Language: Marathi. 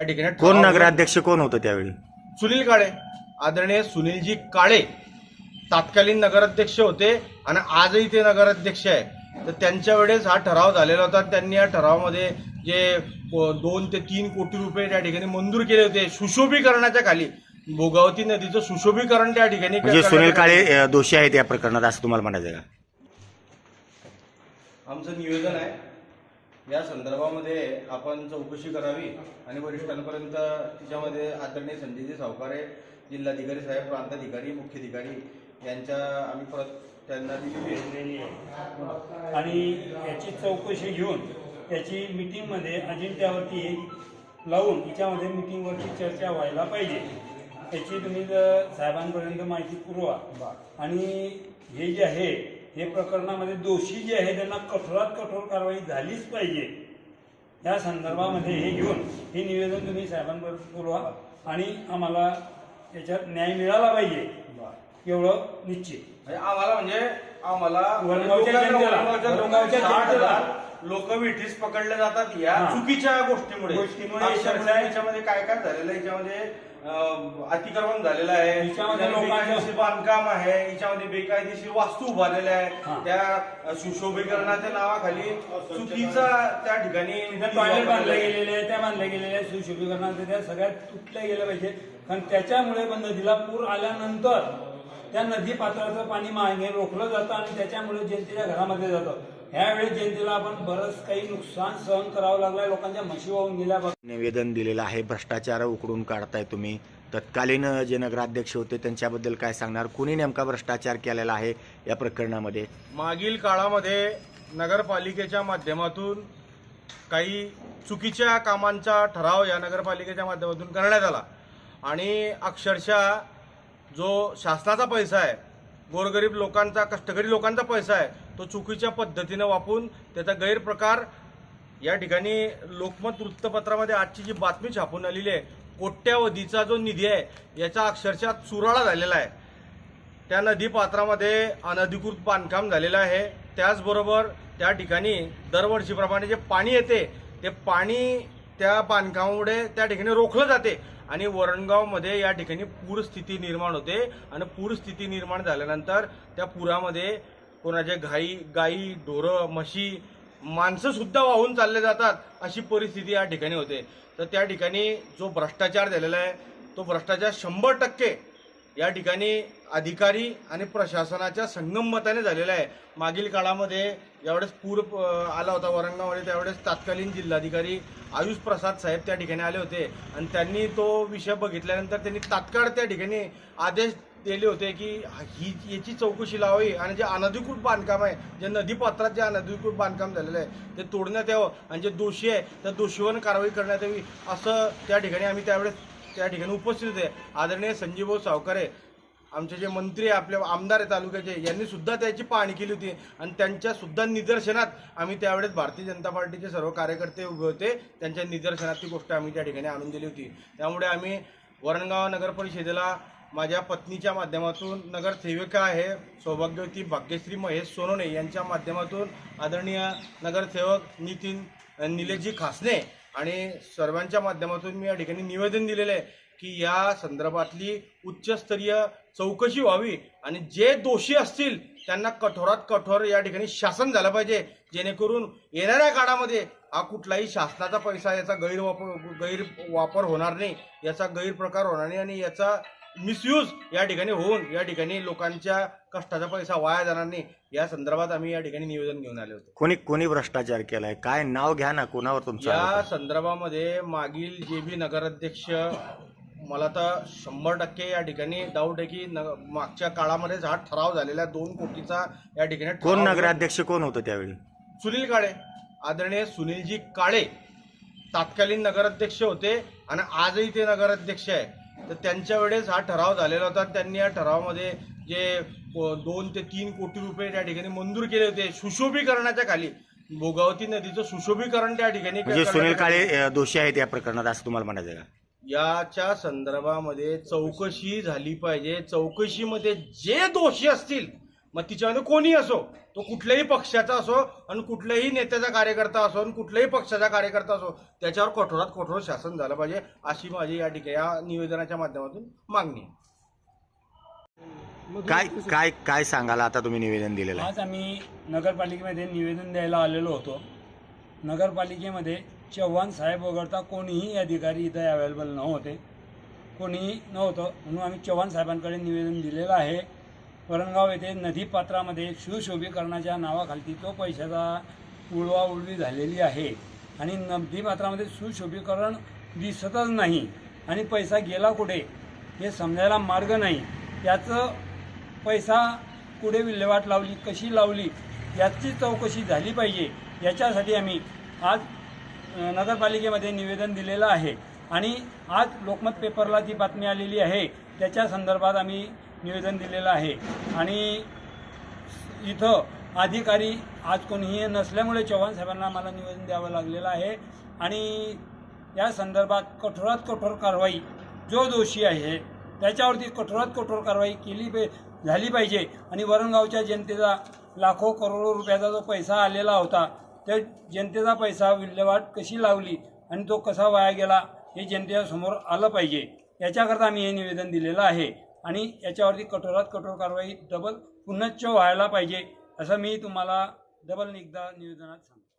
त्या ठिकाणी कोण ठराव नगराध्यक्ष कोण होतं त्यावेळी? सुनील काळे. आदरणीय सुनीलजी काळे तत्कालीन नगराध्यक्ष होते आणि आजही ते नगराध्यक्ष आहे. तर त्यांच्या वेळेस हा ठराव झालेला होता. त्यांनी या ठरावामध्ये जे प- दोन ते तीन कोटी रुपये त्या ठिकाणी मंजूर केले होते. सुशोभीकरणाच्या खाली भोगावती नदीचं सुशोभीकरण त्या ठिकाणी म्हणजे सुनील. काळे अ, दोषी आहेत या प्रकरणात असं तुम्हाला म्हणायचं का? आमचं निवेदन आहे या संदर्भामध्ये आपण चौकशी करावी आणि वरिष्ठांपर्यंत तिच्यामध्ये आदरणीय संजयजी सावकारे जिल्हाधिकारी साहेब प्रांताधिकारी मुख्याधिकारी यांच्या आम्ही परत त्यांना दिलेली आहे. आणि याची चौकशी घेऊन याची मीटिंगमध्ये अजिंठ्यावरती लावून तिच्यामध्ये मीटिंगवरची चर्चा व्हायला पाहिजे. याची तुम्ही जर साहेबांपर्यंत माहिती पुरवा. आणि हे जे आहे हे प्रकरणामध्ये दोषी जे आहे त्यांना कठोरात कठोर कारवाई झालीच पाहिजे. या संदर्भामध्ये हे घेऊन हे निवेदन तुम्ही साहेबांपर्यंत पुरवा आणि आम्हाला याच्यात न्याय मिळाला पाहिजे. एवढं निश्चित. म्हणजे आम्हाला म्हणजे आम्हाला लोक विठीस पकडले जातात या हा. चुकीच्या गोष्टीमुळे. गोष्टीमुळे याच्यामध्ये- काय काय झालेलं आहे? याच्यामध्ये अं, अतिक्रमण झालेलं आहे. याच्यामध्ये लोकांचं- बेकायदेशीर बांधकाम आहे. याच्यामध्ये बेकायदेशीर वास्तू उभारलेल्या हा. आहे त्या सुशोभीकरणाच्या नावाखाली चुकीचा त्या ठिकाणी टॉयलेट बांधले गेलेले आहे. त्या बांधल्या गेलेल्या आहे सुशोभीकरणाचे त्या सगळ्यात तुटल्या गेल्या पाहिजे. कारण त्याच्यामुळे पण नदीला पूर आल्यानंतर त्या नदी पात्राचं पाणी मागे रोखलं जातं आणि त्याच्यामुळे जनतेच्या घरामध्ये जातं. ह्यावेळेस जनतेला आपण बरंच काही नुकसान सहन करावं लागलंय. लोकांच्या म्हशी वाहून गेल्या बघ. निवेदन दिलेलं आहे. भ्रष्टाचार उकडून काढताय तुम्ही. तत्कालीन जे नगराध्यक्ष होते त्यांच्याबद्दल काय सांगणार? कुणी नेमका भ्रष्टाचार केलेला आहे या प्रकरणामध्ये? मागील काळामध्ये नगरपालिकेच्या माध्यमातून काही चुकीच्या कामांचा ठराव या नगरपालिकेच्या माध्यमातून करण्यात आला. आणि अक्षरशः जो शासनाचा पैसा आहे गोरगरीब लोकांचा कष्टकरी लोकांचा पैसा आहे तो चुकीच्या पद्धतीनं वापरून त्याचा गैरप्रकार या ठिकाणी लोकमत वृत्तपत्रामध्ये आजची जी बातमी छापून आलेली आहे कोट्यावधीचा जो निधी आहे याचा अक्षरशः चुराळा झालेला आहे. त्या नदीपात्रामध्ये अनधिकृत बांधकाम झालेलं आहे. त्याचबरोबर त्या ठिकाणी दरवर्षीप्रमाणे जे पाणी येते ते पाणी त्या बांधकामामुळे त्या ठिकाणी रोखलं जाते. आणि वरणगावमध्ये या ठिकाणी पूरस्थिती निर्माण होते. आणि पूरस्थिती निर्माण झाल्यानंतर त्या पुरामध्ये कोणाचे घाई गाई ढोरं म्हशी माणसं सुद्धा वाहून चालले जातात अशी परिस्थिती या ठिकाणी होते. तर त्या ठिकाणी जो भ्रष्टाचार झालेला आहे तो भ्रष्टाचार शंभर टक्के या ठिकाणी अधिकारी आणि प्रशासनाच्या संगमताने झालेला आहे. मागील काळामध्ये यावेळेस पूर आला होता वरंगामध्ये त्यावेळेस तत्कालीन जिल्हाधिकारी आयुष प्रसाद साहेब त्या ठिकाणी आले होते. आणि त्यांनी तो विषय बघितल्यानंतर त्यांनी तात्काळ त्या ठिकाणी आदेश दिले होते की ही याची चौकशी लावावी आणि जे अनधिकृत बांधकाम आहे जे नदीपात्रात जे अनधिकृत बांधकाम झालेलं आहे ते तोडण्यात यावं आणि जे दोषी आहे त्या दोषीवर कारवाई करण्यात यावी असं त्या ठिकाणी आम्ही त्यावेळेस त्या ठिकाणी उपस्थित होते. आदरणीय संजीवभाऊ सावकारे आमचे जे मंत्री आहे, आपले आमदार आहे तालुक्याचे यांनी सुद्धा त्याची पाहणी केली होती. आणि त्यांच्या सुद्धा निदर्शनात आम्ही त्यावेळेस भारतीय जनता पार्टीचे सर्व कार्यकर्ते उभे होते. त्यांच्या निदर्शनात ती गोष्ट आम्ही त्या ठिकाणी आणून दिली होती. त्यामुळे आम्ही वरणगाव नगर परिषदेला माझ्या पत्नीच्या माध्यमातून नगरसेविका आहे सौभाग्यवती भाग्यश्री महेश सोनोने यांच्या माध्यमातून आदरणीय नगरसेवक नितीन निलेजी निलेशजी खासने आणि सर्वांच्या माध्यमातून मी या ठिकाणी निवेदन दिलेलं आहे की या संदर्भातली उच्चस्तरीय चौकशी व्हावी आणि जे दोषी असतील त्यांना कठोरात कठोर या ठिकाणी शासन झालं पाहिजे जेणेकरून येणाऱ्या काळामध्ये हा कुठलाही शासनाचा पैसा याचा गैरवापर गैरवापर होणार नाही याचा गैरप्रकार होणार नाही आणि याचा मिसयूज या ठिकाणी होऊन या ठिकाणी लोकांच्या कष्टाचा पैसा वाया जाणार नाही. या संदर्भात आम्ही या ठिकाणी निवेदन घेऊन आले होतो. कोणी कोणी भ्रष्टाचार केलाय? काय नाव घ्या ना कोणावर तुमचं आरोप या आहे? संदर्भामध्ये मागील जे बी नगराध्यक्ष मला तर शंभर टक्के या ठिकाणी डाऊट आहे की न- मागच्या काळामध्येच हा ठराव झालेला दोन कोटीचा या ठिकाणी कोण ठराव- नगराध्यक्ष कोण होतं त्यावेळी? सुनील काळे. आदरणीय सुनीलजी काळे तत्कालीन नगराध्यक्ष होते आणि आजही ते नगराध्यक्ष आहे. तर त्यांच्या वेळेस हा ठराव झालेला होता. त्यांनी या ठरावामध्ये जे दोन ते तीन कोटी रुपये त्या ठिकाणी मंजूर केले होते. सुशोभीकरणाच्या खाली. भोगावती नदीचं सुशोभीकरण त्या ठिकाणी म्हणजे सुनील. काळे दोषी आहेत या प्रकरणात असं तुम्हाला म्हणायचं का? याच्या संदर्भामध्ये चौकशी झाली पाहिजे. चौकशीमध्ये जे दोषी असतील मग तिच्यामध्ये कोणी असो तो कुठल्याही पक्षाचा असो आणि कुठल्याही नेत्याचा कार्यकर्ता असो आणि कुठल्याही पक्षाचा कार्यकर्ता असो त्याच्यावर कठोरात कठोर शासन झालं पाहिजे अशी माझी या ठिकाणी या निवेदनाच्या माध्यमातून मागणी आहे. काय काय काय सांगाल आता तुम्ही निवेदन दिलेलं आहे? आज आम्ही नगरपालिकेमध्ये निवेदन द्यायला आलेलो होतो. नगरपालिकेमध्ये चव्हाण साहेब वगळता कोणीही अधिकारी इथं अवेलेबल नव्हते. कोणीही नव्हतं म्हणून आम्ही चव्हाण साहेबांकडे निवेदन दिलेलं आहे. वरणगाव येथे नदीपात्रामध्ये सुशोभीकरणाच्या नावाखालती तो पैशाचा उडवाउडवी झालेली आहे. आणि नदीपात्रामध्ये सुशोभीकरण दिसतच नाही. आणि पैसा गेला कुठे? हे समजायला मार्ग नाही. याचं पैसा कुठे विल्हेवाट लावली कशी लावली याची चौकशी झाली पाहिजे. याच्यासाठी आम्ही आज नगरपालिकेमध्ये निवेदन दिलेलं आहे. आणि आज लोकमत पेपरला ती बातमी आलेली आहे. त्याच्या संदर्भात आम्ही निवेदन दिलेलं आहे. आणि इथं अधिकारी आज कोणीही नसल्यामुळे चव्हाण साहेबांना मला निवेदन द्यावं लागलेलं आहे. आणि या संदर्भात कठोरात कठोर कारवाई जो दोषी आहे त्याच्यावरती कठोरात कठोर कारवाई केली पे झाली पाहिजे. आणि वरणगावच्या जनतेचा लाखो करोडो रुपयाचा जो पैसा आलेला होता त्या जनतेचा पैसा विल्हेवाट कशी लावली आणि तो कसा वाया गेला हे जनतेच्या समोर आलं पाहिजे. याच्याकरता मी हे निवेदन दिलेलं आहे. आणि याच्यावरती कठोरात कठोर कारवाई डबल पुनश्च व्हायला पाहिजे असं मी तुम्हाला डबल एकदा निवेदनात सांगतो.